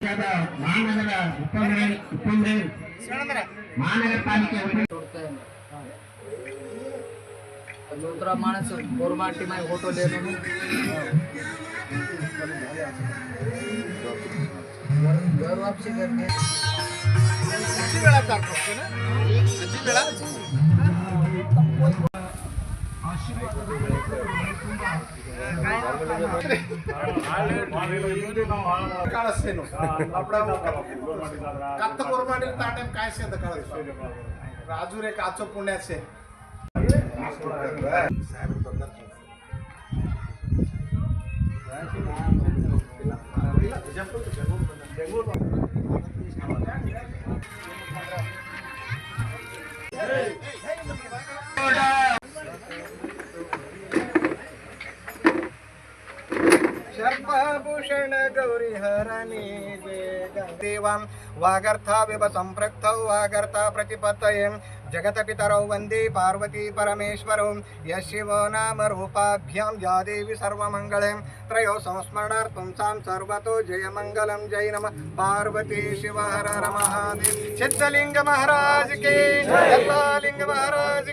ಮಹಾನಗರ ಉಪಮೇಯರ್ ಉಪಮೇಯರ್ ಮಹಾನಗರ ಪಾಲಿಕೆ ಉಪ दूसरा माणस गोरमाटी में फोटो ले लो घर वापसी करके ಕಾಣಿಸ್ತೇನು ಕತ್ತ ಕೊರ್ಮಾಡಿ ಆ ಟೈಮ್ ಕಾಯಿಸಿ ಅಂತ ಕಳಿಸ್ತೇವೆ ರಾಜೂರೇ ಕಾಚೋ ಪುಣ್ಯಾಸೆ ಸಾಹೇಬ್ರು ಬಂದ್ರೆ ಇಲ್ಲ शर्पभूषण गौरी हरणी देवां वागर्थाविव सम्पृक्तौ वागर्था प्रतिपत्तये जगतपितरौ वंदे पार्वती परमेश्वरौ। यशिवो नाम रूपाभ्यां, या देवी सर्वमङ्गले। त्रयो संस्मरणार्थं सां सर्वतो जयमङ्गलं। जय नमः। पार्वती शिव, हर महादेव। सिद्धलिङ्ग महाराज के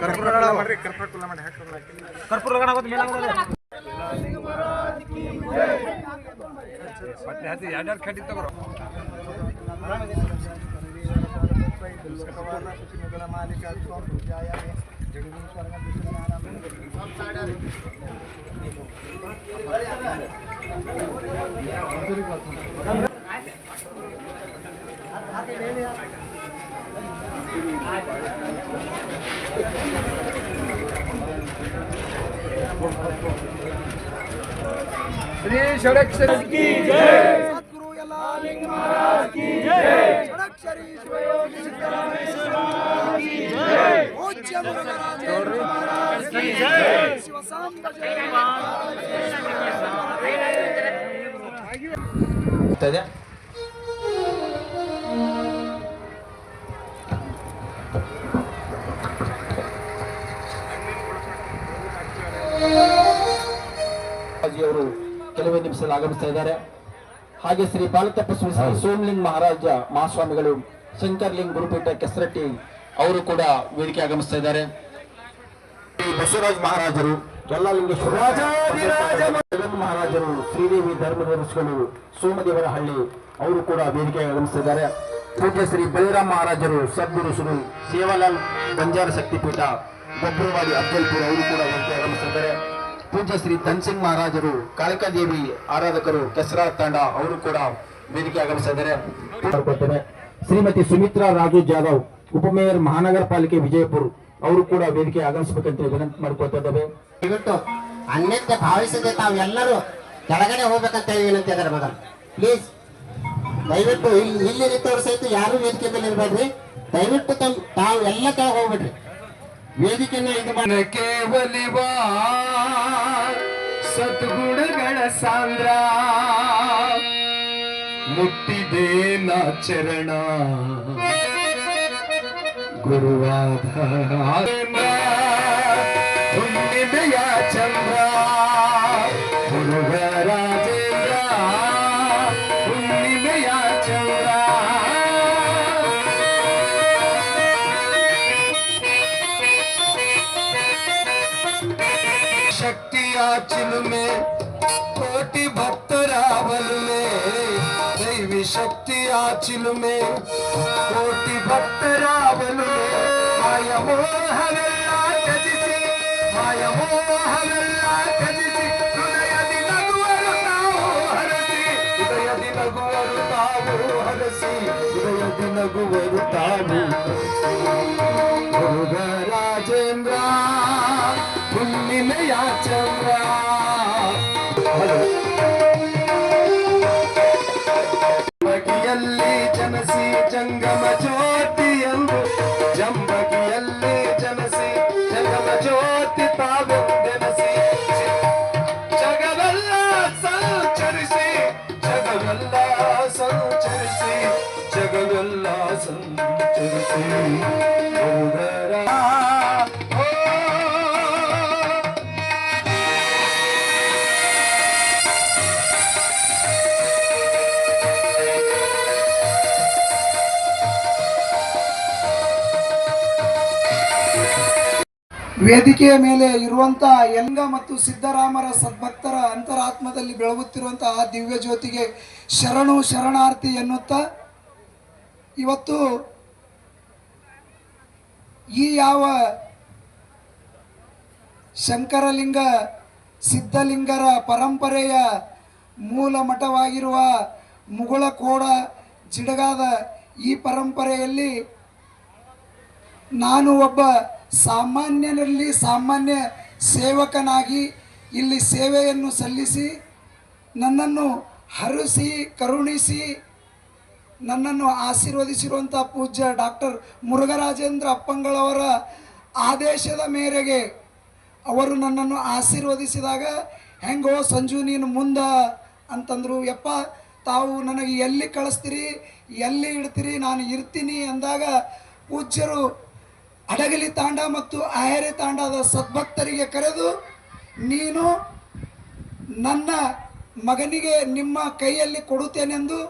ಕರ್ಪೂರ ಮಾಡ್ರಿ ಕರ್ಪೂರ ಕುಲ್ಲ ಮಾಡಿ ಹಾಕ್ರಿ श्री षडक की जय लालिंग महाराज की जय श्री सिद्धरामेश्वर की जय मुरुगराज महाराज की जय जय महाराज ನಿಮಿಷದಲ್ಲಿ ಆಗಮಿಸ್ತಾ ಇದ್ದಾರೆ. ಹಾಗೆ ಶ್ರೀ ಬಾಲತಪ್ಪ ಶ್ರೀ ಸೋಮಲಿಂಗ್ ಮಹಾರಾಜ ಮಹಾಸ್ವಾಮಿಗಳು ಶಂಕರ್ಲಿಂಗ್ ಗುರುಪೀಠ ಕೆಸರಟ್ಟಿ ಅವರು ಕೂಡ ವೇದಿಕೆ ಆಗಮಿಸ್ತಾ ಇದ್ದಾರೆ. ಬಸವರಾಜ್ ಬಸವರಾಜ ಮಹಾರಾಜರು ಮಹಾರಾಜರು ಶ್ರೀದೇವಿ ಧರ್ಮದರ್ಶಿಗಳು ಸೋಮದೇವರಹಳ್ಳಿ ಸೋಮದೇವರ ಹಳ್ಳಿ ಅವರು ಕೂಡ ವೇದಿಕೆ ಆಗಮಿಸ್ತಾಯಿದ್ದಾರೆ ಪೂಜ್ಯ ಶ್ರೀ ಬಲರಾಮ್ ಮಹಾರಾಜರು ಸದ್ಗುರು ಶ್ರೀ ಸೇವಾಲಾಲ್ ಬಂಜಾರ ಶಕ್ತಿಪೀಠ ಗೊಬ್ಬರವಾಡಿ ಅಫ್ಜಲ್ಪುರ ಅವರು ಕೂಡ ವೇದಿಕೆ ಆಗಮಿಸಿದ್ದಾರೆ ಪೂಜ್ಯ ಶ್ರೀ ಧನ್ಸಿಂಗ್ ಮಹಾರಾಜರು, ಕಾಳಿಕಾದೇವಿ ಆರಾಧಕರು ಕೆಸರಾ ತಂಡ ಅವರು ಕೂಡ ವೇದಿಕೆ ಆಗಮಿಸಿದ್ದಾರೆ ಶ್ರೀಮತಿ ಸುಮಿತ್ರಾ ರಾಜು ಜಾಧವ್ ಉಪಮೇಯರ್ ಮಹಾನಗರ ಪಾಲಿಕೆ ವಿಜಯಪುರ, ಅವರು ಕೂಡ ವೇದಿಕೆ ಆಗಮಿಸಬೇಕಂತ ವಿನಂತಿ ಇದ್ದೇವೆ. ದಯವಿಟ್ಟು ಅನ್ಯತೆ ಭಾವಿಸದೆ ತಾವೆಲ್ಲರೂ ಕೆಳಗಡೆ ಹೋಗ್ಬೇಕಂತ ವಿನಂತಿ ಅದರ ಮಗ ಪ್ಲೀಸ್ ದಯವಿಟ್ಟು ಇಲ್ಲಿ ಇಲ್ಲಿ ಸಹಿತ ಯಾರು ವೇದಿಕೆ ಮೇಲೆ ಇರಬೇಡ್ರಿ. ದಯವಿಟ್ಟು ತಾವು ಎಲ್ಲ ಕೆಳಗೆ ಹೋಗ್ಬಿಡ್ರಿ. ವೇದಿಕೆನ ಇದು ಕೇವಲಿವ ಸದ್ಗುಣಗಳ ಸಾಂದ್ರ. ಮುಟ್ಟಿದೆ ನಾ ಚರಣ. ಗುರುವಾದ ಚಂದ್ರ. శక్తి ఆచినుమే కోటి భక్తరావలుమే. దైవి శక్తి ఆచినుమే కోటి భక్తరావలుమే. మాయమోహనల్లా కదిసి మాయమోహనల్లా కదిసి హృదయది నగువరు తావు హరసి హృదయది నగువరు తావు హరసి హృదయది నగువరు తావు ವೇದಿಕೆಯ ಮೇಲೆ ಇರುವಂತಹ ಯಂಗ ಮತ್ತು ಸಿದ್ದರಾಮರ ಸದ್ಭಕ್ತರ ಅಂತರಾತ್ಮದಲ್ಲಿ ಬೆಳಗುತ್ತಿರುವಂತಹ ಆ ದಿವ್ಯ ಜ್ಯೋತಿಗೆ ಶರಣು ಶರಣಾರ್ಥಿ ಎನ್ನುತ್ತಾ ಇವತ್ತು ಈ ಯಾವ ಶಂಕರಲಿಂಗ, ಸಿದ್ಧಲಿಂಗರ ಪರಂಪರೆಯ ಮೂಲ ಮಠವಾಗಿರುವ ಮುಗುಳಕೋಡ ಜಿಡಗಾದ ಈ ಪರಂಪರೆಯಲ್ಲಿ ನಾನು ಒಬ್ಬ ಸಾಮಾನ್ಯನಲ್ಲಿ ಸಾಮಾನ್ಯ ಸೇವಕನಾಗಿ ಇಲ್ಲಿ ಸೇವೆಯನ್ನು ಸಲ್ಲಿಸಿ ನನ್ನನ್ನು ಹರಿಸಿ, ಕರುಣಿಸಿ ನನ್ನನ್ನು ಆಶೀರ್ವದಿಸಿರುವಂಥ ಪೂಜ್ಯ ಡಾಕ್ಟರ್ ಮುರುಘರಾಜೇಂದ್ರ ಅಪ್ಪಂಗಳವರ ಆದೇಶದ ಮೇರೆಗೆ ಅವರು ನನ್ನನ್ನು ಆಶೀರ್ವದಿಸಿದಾಗ, ಹೆಂಗೋ ಸಂಜು, ನೀನು ಮುಂದ ಅಂತಂದರು, ಯಪ್ಪ, ತಾವು ನನಗೆ ಎಲ್ಲಿ ಕಳಿಸ್ತೀರಿ, ಎಲ್ಲಿ ಇಡ್ತೀರಿ, ನಾನು ಇರ್ತೀನಿ ಅಂದಾಗ ಪೂಜ್ಯರು ಅಡಗಲಿ ತಾಂಡ ಮತ್ತು ಆಯರೆ ತಾಂಡದ ಸದ್ಭಕ್ತರಿಗೆ ಕರೆದು, ನೀನು ನನ್ನ ಮಗನಿಗೆ ನಿಮ್ಮ ಕೈಯಲ್ಲಿ ಕೊಡುತ್ತೇನೆಂದು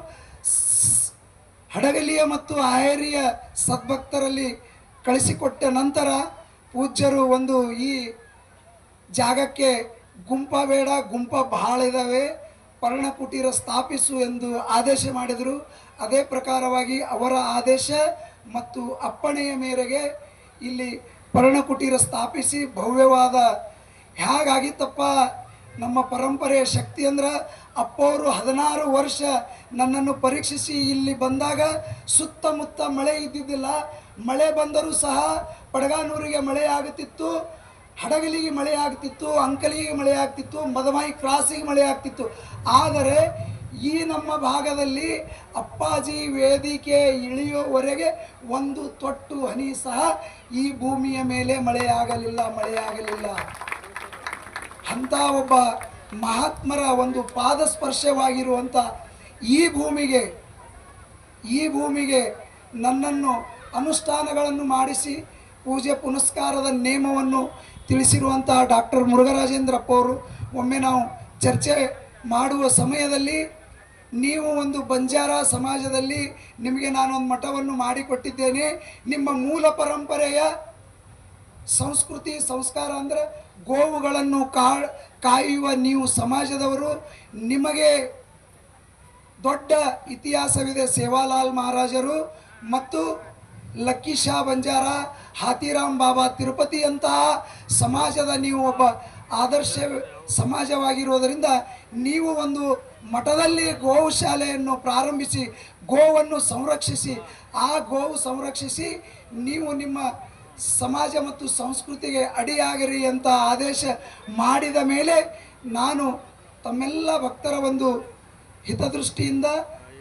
ಹಡಗಲಿಯ ಮತ್ತು ಆಯರಿಯ ಸದ್ಭಕ್ತರಲ್ಲಿ ಕಳಿಸಿಕೊಟ್ಟ ನಂತರ ಪೂಜ್ಯರು ಒಂದು ಈ ಜಾಗಕ್ಕೆ ಗುಂಪ ಬೇಡ, ಗುಂಪ ಬಹಳ ಇದ್ದಾವೆ ಪರ್ಣಕುಟೀರ ಸ್ಥಾಪಿಸು ಎಂದು ಆದೇಶ ಮಾಡಿದರು. ಅದೇ ಪ್ರಕಾರವಾಗಿ ಅವರ ಆದೇಶ ಮತ್ತು ಅಪ್ಪಣೆಯ ಮೇರೆಗೆ ಇಲ್ಲಿ ಪರ್ಣಕುಟೀರ ಸ್ಥಾಪಿಸಿ ಭವ್ಯವಾದ. ಹೇಗಾಗಿತ್ತಪ್ಪ? ನಮ್ಮ ಪರಂಪರೆಯ ಶಕ್ತಿ ಅಂದ್ರೆ ಅಪ್ಪವರು ಹದಿನಾರು ವರ್ಷ ನನ್ನನ್ನು ಪರೀಕ್ಷಿಸಿ ಇಲ್ಲಿ ಬಂದಾಗ ಸುತ್ತಮುತ್ತ ಮಳೆ ಇದ್ದಿದ್ದಿಲ್ಲ. ಮಳೆ ಬಂದರೂ ಸಹ ಪಡಗಾನೂರಿಗೆ ಮಳೆ ಆಗುತ್ತಿತ್ತು ಹಡಗಲಿಗೆ ಮಳೆ ಆಗ್ತಿತ್ತು, ಅಂಕಲಿಗೆ ಮಳೆ ಆಗ್ತಿತ್ತು ಮದಮಾಯಿ ಕ್ರಾಸಿಗೆ ಮಳೆ ಆಗ್ತಿತ್ತು. ಆದರೆ ಈ ನಮ್ಮ ಭಾಗದಲ್ಲಿ ಅಪ್ಪಾಜಿ ವೇದಿಕೆ ಇಳಿಯುವವರೆಗೆ ಒಂದು ತೊಟ್ಟು ಹನಿ ಸಹ ಈ ಭೂಮಿಯ ಮೇಲೆ ಮಳೆಯಾಗಲಿಲ್ಲ ಮಳೆಯಾಗಲಿಲ್ಲ ಅಂಥ ಒಬ್ಬ ಮಹಾತ್ಮರ ಒಂದು ಪಾದಸ್ಪರ್ಶವಾಗಿರುವಂಥ ಈ ಭೂಮಿಗೆ ಈ ಭೂಮಿಗೆ ನನ್ನನ್ನು ಅನುಷ್ಠಾನಗಳನ್ನು ಮಾಡಿಸಿ ಪೂಜೆ ಪುನಸ್ಕಾರದ ನೇಮವನ್ನು ತಿಳಿಸಿರುವಂತಹ ಡಾಕ್ಟರ್ ಮುರುಘರಾಜೇಂದ್ರಪ್ಪ ಅವರು, ಒಮ್ಮೆ ನಾವು ಚರ್ಚೆ ಮಾಡುವ ಸಮಯದಲ್ಲಿ ನೀವು ಒಂದು ಬಂಜಾರ ಸಮಾಜದಲ್ಲಿ ನಿಮಗೆ ನಾನೊಂದು ಮಠವನ್ನು ಮಾಡಿಕೊಟ್ಟಿದ್ದೇನೆ. ನಿಮ್ಮ ಮೂಲ ಪರಂಪರೆಯ ಸಂಸ್ಕೃತಿ, ಸಂಸ್ಕಾರ ಅಂದರೆ ಗೋವುಗಳನ್ನು ಕಾಯುವ ನೀವು ಸಮಾಜದವರು, ನಿಮಗೆ ದೊಡ್ಡ ಇತಿಹಾಸವಿದೆ ಸೇವಾಲಾಲ್ ಮಹಾರಾಜರು ಮತ್ತು ಲಕ್ಕಿ ಶಾ ಬಂಜಾರ, ಹಾತಿರಾಮ್ ಬಾಬಾ ತಿರುಪತಿಯಂತಹ ಸಮಾಜದ ನೀವು ಒಬ್ಬ ಆದರ್ಶ ಸಮಾಜವಾಗಿರುವುದರಿಂದ ನೀವು ಒಂದು ಮಠದಲ್ಲಿ ಗೋಶಾಲೆಯನ್ನು ಪ್ರಾರಂಭಿಸಿ, ಗೋವನ್ನು ಸಂರಕ್ಷಿಸಿ, ಆ ಗೋವು ಸಂರಕ್ಷಿಸಿ ನೀವು ನಿಮ್ಮ ಸಮಾಜ ಮತ್ತು ಸಂಸ್ಕೃತಿಗೆ ಅಡಿಯಾಗಿರಿ ಅಂತ ಆದೇಶ ಮಾಡಿದ ಮೇಲೆ ನಾನು ತಮ್ಮೆಲ್ಲ ಭಕ್ತರ ಒಂದು ಹಿತದೃಷ್ಟಿಯಿಂದ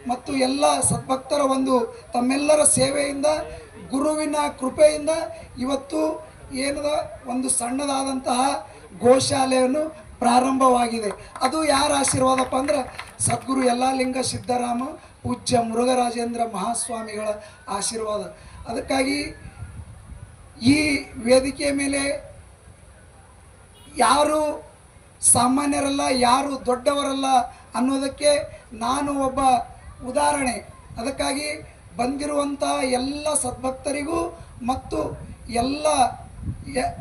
ಮತ್ತು ಎಲ್ಲ ಸದ್ಭಕ್ತರ ಒಂದು ತಮ್ಮೆಲ್ಲರ ಸೇವೆಯಿಂದ, ಗುರುವಿನ ಕೃಪೆಯಿಂದ ಇವತ್ತು ಏನದ ಒಂದು ಸಣ್ಣದಾದಂತಹ ಗೋಶಾಲೆಯನ್ನು ಪ್ರಾರಂಭವಾಗಿದೆ. ಅದು ಯಾರ ಆಶೀರ್ವಾದಪ್ಪ ಅಂದ್ರೆ ಸದ್ಗುರು ಯಲ್ಲಾಲಿಂಗ ಸಿದ್ದರಾಮ, ಪೂಜ್ಯ ಮುರುಘರಾಜೇಂದ್ರ ಮಹಾಸ್ವಾಮಿಗಳ ಆಶೀರ್ವಾದ. ಅದಕ್ಕಾಗಿ ಈ ವೇದಿಕೆಯ ಮೇಲೆ ಯಾರು ಸಾಮಾನ್ಯರಲ್ಲ, ಯಾರು ದೊಡ್ಡವರಲ್ಲ ಅನ್ನೋದಕ್ಕೆ ನಾನು ಒಬ್ಬ ಉದಾಹರಣೆ. ಅದಕ್ಕಾಗಿ ಬಂದಿರುವಂಥ ಎಲ್ಲ ಸದ್ಭಕ್ತರಿಗೂ ಮತ್ತು ಎಲ್ಲ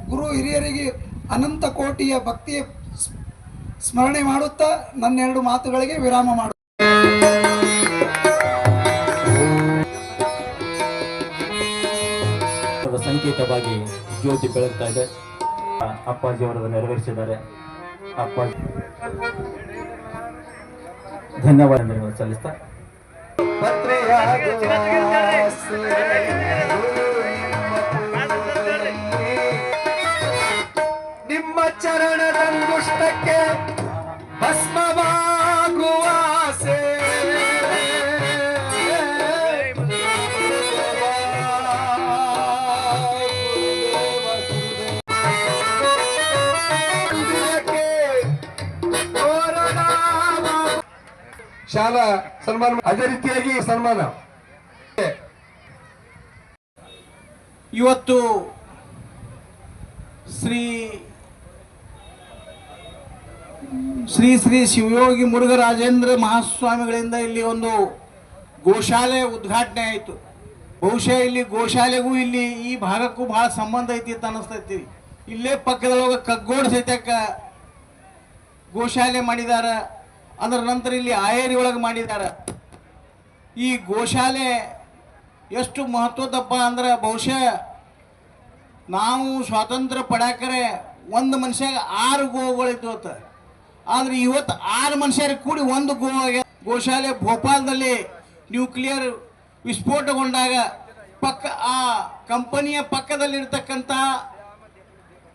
ಗುರು ಹಿರಿಯರಿಗೆ ಅನಂತ ಕೋಟಿಯ ಭಕ್ತಿಯ ಸ್ಮರಣೆ ಮಾಡುತ್ತಾ ನನ್ನೆರಡು ಮಾತುಗಳಿಗೆ ವಿರಾಮ ಮಾಡು ಸಂಕೇತವಾಗಿ ಜ್ಯೋತಿ ಬೆಳಗ್ತಾ ಇದೆ. ಅಪ್ಪಾಜಿ ಅವರನ್ನು ನೆರವೇರಿಸಿದ್ದಾರೆ. ಅಪ್ಪಾಜಿ ಧನ್ಯವಾದ ಸಲ್ಲಿಸ್ತಾ ನಿಮ್ಮ ಚರಣದಂಗುಷ್ಟಕ್ಕೆ ಭಸ್ಮವಾಗುವ ಶಾಲಾ ಸನ್ಮಾನ, ಅದೇ ರೀತಿಯಾಗಿ ಸನ್ಮಾನ. ಇವತ್ತು ಶ್ರೀ ಶ್ರೀ ಶ್ರೀ ಶಿವಯೋಗಿ ಮುರುಘರಾಜೇಂದ್ರ ಮಹಾಸ್ವಾಮಿಗಳಿಂದ ಇಲ್ಲಿ ಒಂದು ಗೋಶಾಲೆ ಉದ್ಘಾಟನೆ ಆಯಿತು. ಬಹುಶಃ ಇಲ್ಲಿ ಗೋಶಾಲೆಗೂ ಇಲ್ಲಿ ಈ ಭಾಗಕ್ಕೂ ಭಾಳ ಸಂಬಂಧ ಐತಿ ಅಂತ ಅನಿಸ್ತೈತಿ. ಇಲ್ಲೇ ಪಕ್ಕದೊಳಗೆ ಕಗ್ಗೋಡ್ ಸಹಿತ ಗೋಶಾಲೆ ಮಾಡಿದಾರ. ಅದರ ನಂತರ ಇಲ್ಲಿ ಆಯೇರಿ ಒಳಗೆ ಮಾಡಿದ್ದಾರೆ. ಈ ಗೋಶಾಲೆ ಎಷ್ಟು ಮಹತ್ವದಪ್ಪ ಅಂದ್ರೆ ಬಹುಶಃ ನಾವು ಸ್ವಾತಂತ್ರ್ಯ ಪಡ್ಯಾಕರೆ ಒಂದು ಮನುಷ್ಯಾಗ ಆರು ಗೋಗಳಿತ್ತು ಆದರೆ ಇವತ್ತು ಆರು ಮನುಷ್ಯರಿಗೆ ಕೂಡಿ ಒಂದು ಗೋ ಆಗ್ಯದ ಗೋಶಾಲೆ ಭೋಪಾಲ್ದಲ್ಲಿ ನ್ಯೂಕ್ಲಿಯರ್ ವಿಸ್ಫೋಟಗೊಂಡಾಗ ಪಕ್ಕ ಆ ಕಂಪನಿಯ ಪಕ್ಕದಲ್ಲಿರ್ತಕ್ಕಂಥ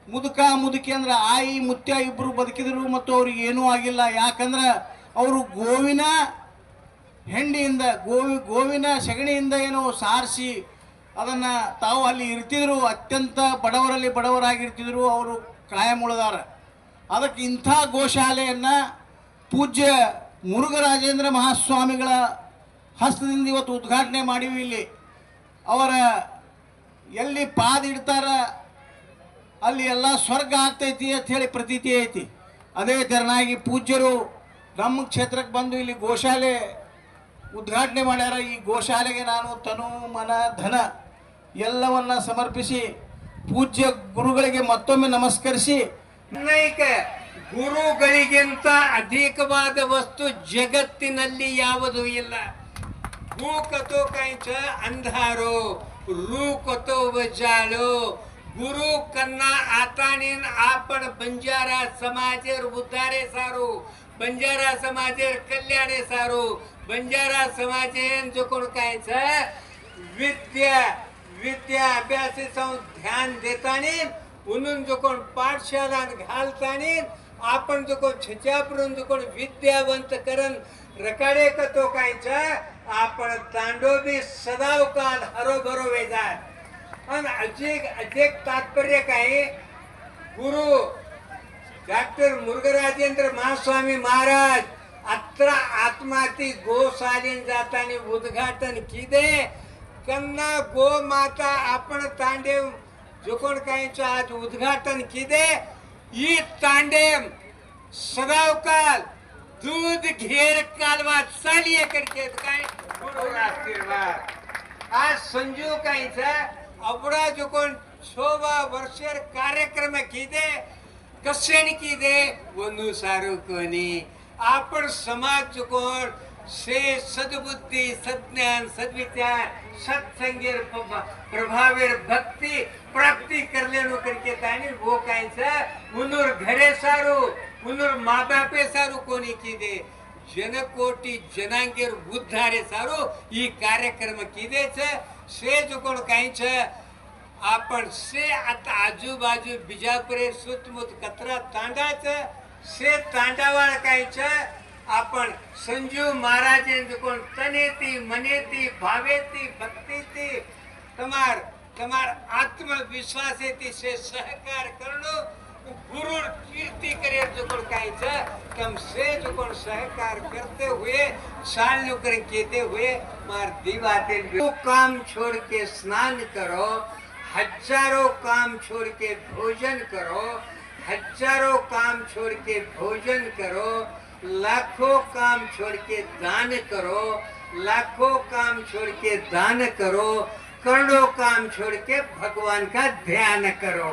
ಮುದುಕ ಮುದುಕಿ ಅಂದ್ರೆ ಆಯಿ, ಮುತ್ಯ ಇಬ್ಬರು ಬದುಕಿದ್ರು ಮತ್ತು ಅವ್ರಿಗೆ ಏನೂ ಆಗಿಲ್ಲ. ಯಾಕಂದ್ರೆ ಅವರು ಗೋವಿನ ಹೆಂಡಿಯಿಂದ, ಗೋವಿ, ಗೋವಿನ ಸಗಣಿಯಿಂದ ಏನೋ ಸಾರಿಸಿ ಅದನ್ನು ತಾವು ಅಲ್ಲಿ ಇರ್ತಿದ್ರು, ಅತ್ಯಂತ ಬಡವರಲ್ಲಿ ಬಡವರಾಗಿರ್ತಿದ್ರು, ಅವರು ಕಾಯಂ ಅದಕ್ಕೆ ಇಂಥ ಗೋಶಾಲೆಯನ್ನು ಪೂಜ್ಯ ಮುರುಘರಾಜೇಂದ್ರ ಮಹಾಸ್ವಾಮಿಗಳ ಹಸ್ತದಿಂದ ಇವತ್ತು ಉದ್ಘಾಟನೆ ಮಾಡೀವಿ ಇಲ್ಲಿ. ಅವರ ಎಲ್ಲಿ ಪಾದ ಇಡ್ತಾರ ಅಲ್ಲಿ ಎಲ್ಲ ಸ್ವರ್ಗ ಆಗ್ತೈತಿ ಅಂತ ಹೇಳಿ ಪ್ರತೀತಿ ಐತಿ. ಅದೇ ತೆರನಾಗಿ ಪೂಜ್ಯರು ನಮ್ಮ ಕ್ಷೇತ್ರಕ್ಕೆ ಬಂದು ಇಲ್ಲಿ ಗೋಶಾಲೆ ಉದ್ಘಾಟನೆ ಮಾಡ್ಯಾರ. ಈ ಗೋಶಾಲೆಗೆ ನಾನು ತನು, ಮನ, ಧನ ಎಲ್ಲವನ್ನ ಸಮರ್ಪಿಸಿ ಪೂಜ್ಯ ಗುರುಗಳಿಗೆ ಮತ್ತೊಮ್ಮೆ ನಮಸ್ಕರಿಸಿ. ಅನೇಕ ಗುರುಗಳಿಗಿಂತ ಅಧಿಕವಾದ ವಸ್ತು ಜಗತ್ತಿನಲ್ಲಿ ಯಾವುದು ಇಲ್ಲ. ಗೂಕತೋ ಕಾಂಚ ಅಂಧಾರೋ ರೂಕತೋ ಬಜಾಳು गुरु कन्ना आतानीन आपण बंजारा समाजेर उद्धारे सारो बंजारा समाजेर कल्याणे सारो बंजारा समाजेन जो कोण काय छ विद्या विद्या अभ्यासाचं ध्यान देतानी म्हणून जो कोण पाठशाळा घालतानी आपण जो कोण छच्यापर्यंत जो कोण विद्यावंत करण रकाडे कतो तो कायचा आपण तांडोबी सदाव काल हरोभरो वेजार पण असे असे तात्पर्य काय गुरु डॉक्टर मुरगराजेंद्र महास्वामी महाराज अत्र आत्माती गो साधन जातानी उद्घाटन किदे? कन्ना गो माता आपण तांडेम जोकोण काहींचं आज उद्घाटन किदे? ही तांडेम सदावकाल दूध घेर कालवा चाली एकड काय? आशीर्वाद. आज संजीव काहींचा अवडा जो कोण शोभा वर्षर कार्यक्रम किदे कशेण किदे ಒಂದು ಸಾರುಕೊನಿ आपण समाज चुकोण से सद्बुद्धी सज्ञान सद्विचार सत्संगेर प- प्रभावेर भक्ती प्राप्ती करलेलो करके तानी वो कायचा उनूर घरे सारू उनूर माँ बापे सारू कोणी किदे जनकोटी जनांगेर उद्धारे सारू શે ચુકણ કઈ છે? આ પણ શે આજુબાજુ બીજા પરે સુતમુત કતરા તાંડા છે? શે તાંડાવાળા કઈ છે? આ પણ સંજુ મહારાજે ચુકણ તનેથી, મનેથી, ભાવેથી, ભક્તિથી તમાર તમાર આત્મવિશ્વાસેથી શે સહકાર કરણું करनो गुरु कीर्ति करे जो कोण काहीच तम से जो कोण सहकार करते हुए, साल कर कहते हुए, मार दीवाते वो काम छोड़ के स्नान करो, हज़ारों काम छोड़ के भोजन करो, हज़ारों काम छोड़ के भोजन करो, लाखों काम छोड़ के दान करो, लाखों काम छोड़ के दान करो, करोड़ों काम छोड़ के भगवान का ध्यान करो।